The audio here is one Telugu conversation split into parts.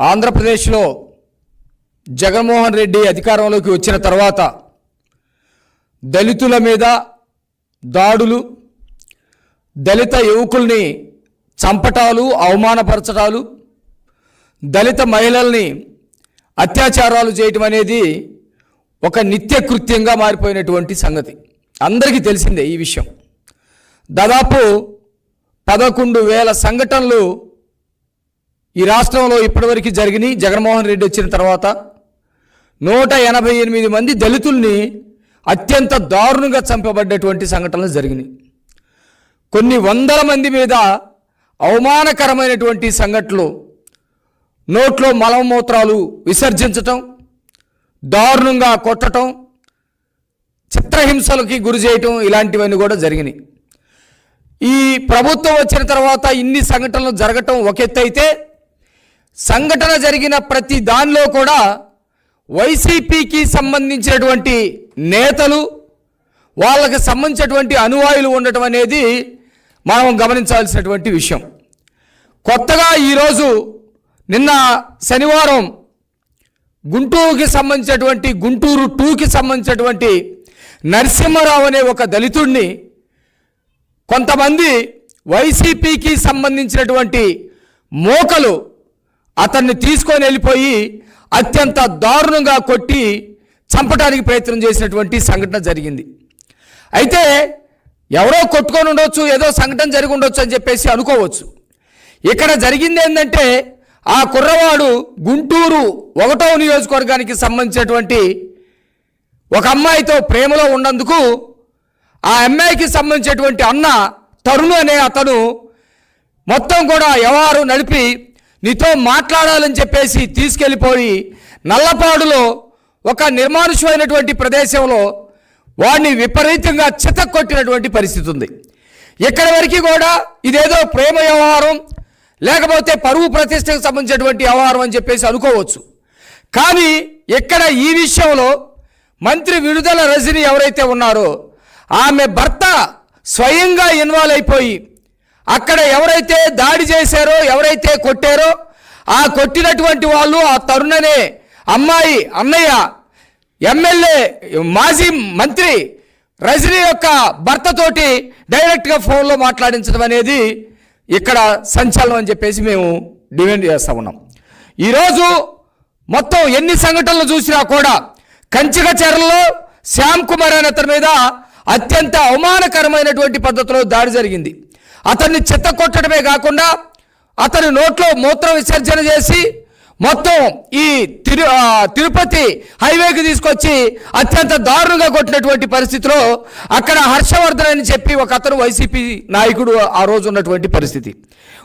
ఆంధ్రప్రదేశ్లో జగన్మోహన్ రెడ్డి అధికారంలోకి వచ్చిన తర్వాత దళితుల మీద దాడులు దళిత యువకుల్ని చంపటాలు అవమానపరచటాలు దళిత మహిళల్ని అత్యాచారాలు చేయటం అనేది ఒక నిత్య కృత్యంగా మారిపోయినటువంటి సంగతి. అందరికీ తెలిసిందే ఈ విషయం. దాదాపు పదకొండు వేల సంఘటనలు ఈ రాష్ట్రంలో ఇప్పటివరకు జరిగినాయి జగన్మోహన్ రెడ్డి వచ్చిన తర్వాత నూట ఎనభై ఎనిమిది మంది దళితుల్ని అత్యంత దారుణంగా చంపబడ్డటువంటి సంఘటనలు జరిగినాయి. కొన్ని వందల మంది మీద అవమానకరమైనటువంటి సంఘటనలు నోట్లో మలమూత్రాలు విసర్జించటం దారుణంగా కొట్టటం చిత్రహింసలకి గురి చేయటం ఇలాంటివన్నీ కూడా జరిగినాయి. ఈ ప్రభుత్వం వచ్చిన తర్వాత ఇన్ని సంఘటనలు జరగటం ఒక ఎత్తు అయితే సంఘటన జరిగిన ప్రతి దానిలో కూడా వైసీపీకి సంబంధించినటువంటి నేతలు వాళ్ళకి సంబంధించినటువంటి అనువాయులు ఉండటం అనేది మనం గమనించాల్సినటువంటి విషయం. కొత్తగా ఈరోజు నిన్న శనివారం గుంటూరుకి సంబంధించినటువంటి గుంటూరు టూకి సంబంధించినటువంటి నరసింహరావు అనే ఒక దళితుడిని కొంతమంది వైసీపీకి సంబంధించినటువంటి మోకలు అతన్ని తీసుకొని వెళ్ళిపోయి అత్యంత దారుణంగా కొట్టి చంపడానికి ప్రయత్నం చేసినటువంటి సంఘటన జరిగింది. అయితే ఎవరో కొట్టుకొని ఉండొచ్చు ఏదో సంఘటన జరిగి ఉండొచ్చు అని చెప్పేసి అనుకోవచ్చు. ఇక్కడ జరిగింది ఏంటంటే ఆ కుర్రవాడు గుంటూరు ఒకటో నియోజకవర్గానికి సంబంధించినటువంటి ఒక అమ్మాయితో ప్రేమలో ఉన్నందుకు ఆ అమ్మాయికి సంబంధించినటువంటి అన్న తరుణ్ అనే అతను మొత్తం కూడా ఎవరు నడిపి నీతో మాట్లాడాలని చెప్పేసి తీసుకెళ్ళిపోయి నల్లపాడులో ఒక నిర్మానుషమైనటువంటి ప్రదేశంలో వాడిని విపరీతంగా చితక్కొట్టినటువంటి పరిస్థితి ఉంది. ఇక్కడి వరకు కూడా ఇదేదో ప్రేమ వ్యవహారం లేకపోతే పరువు ప్రతిష్టకు సంబంధించినటువంటి వ్యవహారం అని చెప్పేసి అనుకోవచ్చు. కానీ ఇక్కడ ఈ విషయంలో మంత్రి విడుదల రజని ఎవరైతే ఉన్నారో ఆమె భర్త స్వయంగా ఇన్వాల్వ్ అయిపోయి అక్కడ ఎవరైతే దాడి చేశారో ఎవరైతే కొట్టారో ఆ కొట్టినటువంటి వాళ్ళు ఆ తరుణనే అమ్మాయి అన్నయ్య ఎమ్మెల్యే మాజీ మంత్రి రజనీ యొక్క భర్తతోటి డైరెక్ట్గా ఫోన్లో మాట్లాడించడం అనేది ఇక్కడ సంచలనం అని చెప్పేసి మేము డిమాండ్ చేస్తూ ఉన్నాం. ఈరోజు మొత్తం ఎన్ని సంఘటనలు చూసినా కూడా కంచికచర్లలో శ్యామ్ కుమార్ అనే అతని మీద అత్యంత అవమానకరమైనటువంటి పద్ధతిలో దాడి జరిగింది. అతన్ని చెత్త కొట్టడమే కాకుండా అతని నోట్లో మూత్ర విసర్జన చేసి మొత్తం ఈ తిరు తిరుపతి హైవేకి తీసుకొచ్చి అత్యంత దారుణంగా కొట్టినటువంటి పరిస్థితిలో అక్కడ హర్షవర్ధన్ అని చెప్పి ఒక అతను వైసీపీ నాయకుడు ఆ రోజు ఉన్నటువంటి పరిస్థితి.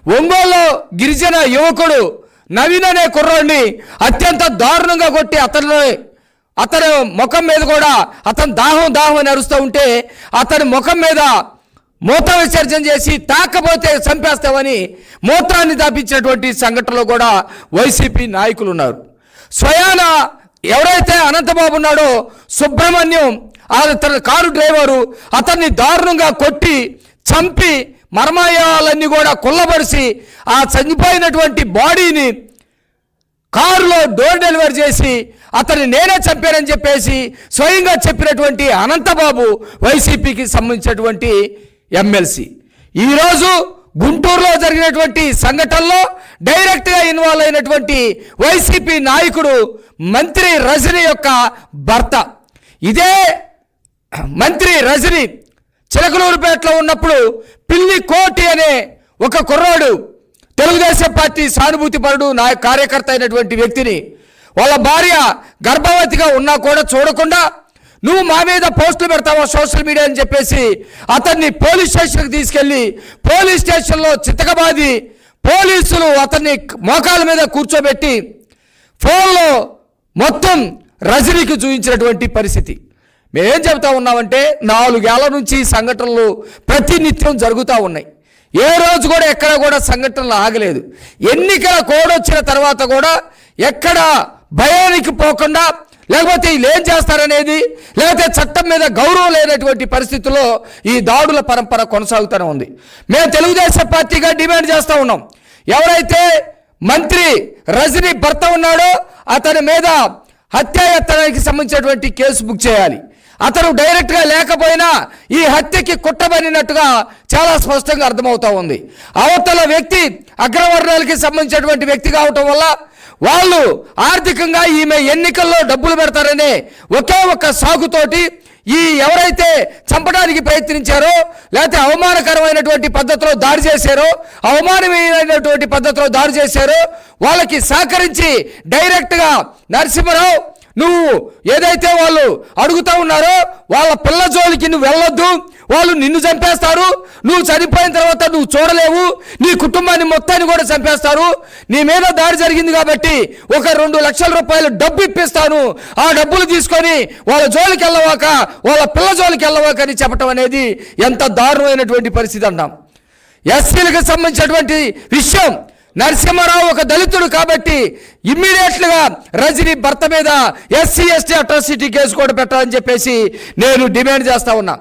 ఒంగోలులో గిరిజన యువకుడు నవీన్ అనే కుర్రాడిని అత్యంత దారుణంగా కొట్టి అతను అతను ముఖం మీద కూడా అతను దాహం దాహం అని అరుస్తూ ఉంటే అతని ముఖం మీద మూత్ర విసర్జన చేసి తాకపోతే చంపేస్తామని మూత్రాన్ని దాపించినటువంటి సంఘటనలో కూడా వైసీపీ నాయకులు ఉన్నారు. స్వయాన ఎవరైతే అనంతబాబు ఉన్నాడో సుబ్రహ్మణ్యం తన కారు డ్రైవరు అతన్ని దారుణంగా కొట్టి చంపి మర్మాయాలన్నీ కూడా కుల్లబరిసి ఆ చనిపోయినటువంటి బాడీని కారులో డోర్ డెలివరీ చేసి అతన్ని నేనే చంపానని చెప్పేసి స్వయంగా చెప్పినటువంటి అనంతబాబు వైసీపీకి సంబంధించినటువంటి ఎమ్మెల్సీ. ఈరోజు గుంటూరులో జరిగినటువంటి సంఘటనలో డైరెక్ట్గా ఇన్వాల్వ్ అయినటువంటి వైసీపీ నాయకుడు మంత్రి రజని యొక్క భర్త. ఇదే మంత్రి రజని చిలకలూరుపేటలో ఉన్నప్పుడు పిల్లి కోటి అనే ఒక కుర్రాడు తెలుగుదేశం పార్టీ సానుభూతి పరుడు నా కార్యకర్త అయినటువంటి వ్యక్తిని వాళ్ళ భార్య గర్భవతిగా ఉన్నా కూడా చూడకుండా నువ్వు మా మీద పోస్టులు పెడతావా సోషల్ మీడియా అని చెప్పేసి అతన్ని పోలీస్ స్టేషన్కి తీసుకెళ్ళి పోలీస్ స్టేషన్లో చితకబాది పోలీసులు అతన్ని మోకాల మీద కూర్చోబెట్టి ఫోన్లో మొత్తం రజనీకి చూపించినటువంటి పరిస్థితి. మేమేం చెబుతా ఉన్నామంటే నాలుగేళ్ళ నుంచి సంఘటనలు ప్రతినిత్యం జరుగుతూ ఉన్నాయి. ఏ రోజు కూడా ఎక్కడ కూడా సంఘటనలు ఆగలేదు. ఎన్నికల కోడ్ వచ్చిన తర్వాత కూడా ఎక్కడ భయానికి పోకుండా లేకపోతే వీళ్ళు ఏం చేస్తారనేది లేకపోతే చట్టం మీద గౌరవం లేనటువంటి పరిస్థితుల్లో ఈ దాడుల పరంపర కొనసాగుతూనే ఉంది. మేము తెలుగుదేశం పార్టీగా డిమాండ్ చేస్తూ ఉన్నాం. ఎవరైతే మంత్రి రజనీ భర్త ఉన్నాడో అతని మీద హత్యాయత్నానికి సంబంధించినటువంటి కేసు బుక్ చేయాలి. అతను డైరెక్ట్గా లేకపోయినా ఈ హత్యకి కుట్టబడినట్టుగా చాలా స్పష్టంగా అర్థమవుతా ఉంది. అవతల వ్యక్తి అగ్రవర్ణాలకి సంబంధించినటువంటి వ్యక్తి కావటం వల్ల వాళ్ళు ఆర్థికంగా ఈమె ఎన్నికల్లో డబ్బులు పెడతారనే ఒకే ఒక్క సాగుతోటి ఈ ఎవరైతే చంపడానికి ప్రయత్నించారో లేకపోతే అవమానకరమైనటువంటి పద్ధతిలో దాడి చేశారో అవమానమైనటువంటి పద్ధతిలో దాడి చేశారో వాళ్ళకి సహకరించి డైరెక్ట్గా నరసింహరావు నువ్వు ఏదైతే వాళ్ళు అడుగుతా ఉన్నారో వాళ్ళ పిల్ల జోలికి నువ్వు వెళ్ళొద్దు వాళ్ళు నిన్ను చంపేస్తారు నువ్వు చనిపోయిన తర్వాత నువ్వు చూడలేవు నీ కుటుంబాన్ని మొత్తాన్ని కూడా చంపేస్తారు. నీ మీద దాడి జరిగింది కాబట్టి ఒక రెండు లక్షల రూపాయలు డబ్బు ఇప్పిస్తాను. ఆ డబ్బులు తీసుకొని వాళ్ళ జోలికి వెళ్ళవాక వాళ్ళ పిల్ల జోలికి వెళ్ళవాక అని చెప్పటం అనేది ఎంత దారుణమైనటువంటి పరిస్థితి అన్నాం. ఎస్సీలకు సంబంధించినటువంటి విషయం నరసింహారావు ఒక దళితుడు కాబట్టి ఇమ్మీడియట్లుగా రజనీ భర్త మీద ఎస్సీ ఎస్టీ అట్రాసిటీ కేసు కూడా పెట్టాలని చెప్పేసి నేను డిమాండ్ చేస్తా ఉన్నా.